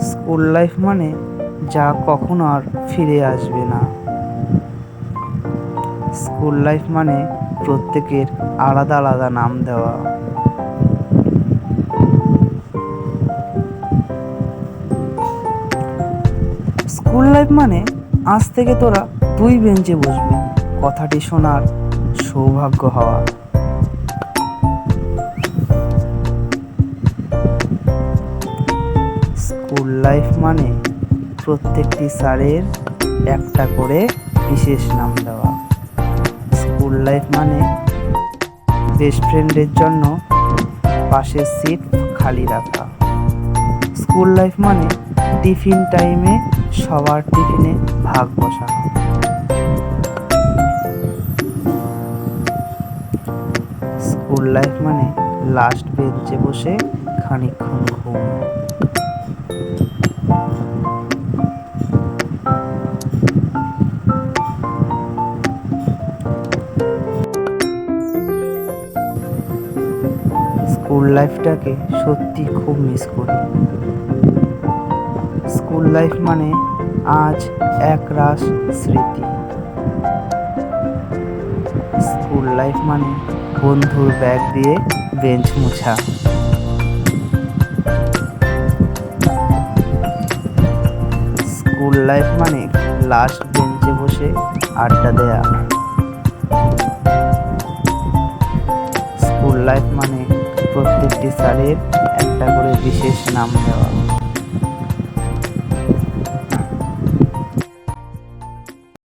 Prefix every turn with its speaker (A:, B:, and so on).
A: School life মানে যা কখনো আর ফিরে আসবে না। স্কুল লাইফ মানে প্রত্যেকের আলাদা আলাদা নাম দেওয়া। স্কুল লাইফ মানে আজ থেকে তোরা দুই বেঞ্চে বসবি। কথাটি শোনার সৌভাগ্য হওয়া। স্কুল লাইফ মানে প্রত্যেকটি স্যারের একটা করে বিশেষ নাম দেওয়া। স্কুল লাইফ মানে বেস্ট ফ্রেন্ডের জন্য পাশের সিট খালি রাখা। স্কুল লাইফ মানে টিফিন টাইমে সবার টিফিনে ভাগ বসানো। স্কুল লাইফ মানে লাস্ট বেঞ্চে বসে খানিকক্ষণ ঘুম স্কুল লাইফটাকে সত্যি খুব মিস করি। স্কুল লাইফ মানে আজ এক রাস স্মৃতি। স্কুল লাইফ মানে বন্ধুর ব্যাগ দিয়ে বেঞ্চ মোছা। স্কুল লাইফ মানে লাস্ট বেঞ্চে বসে আড্ডা দেয়া। স্কুল লাইফ মানে প্রত্যেকটি সারের একটা করে বিশেষ নাম দেওয়া।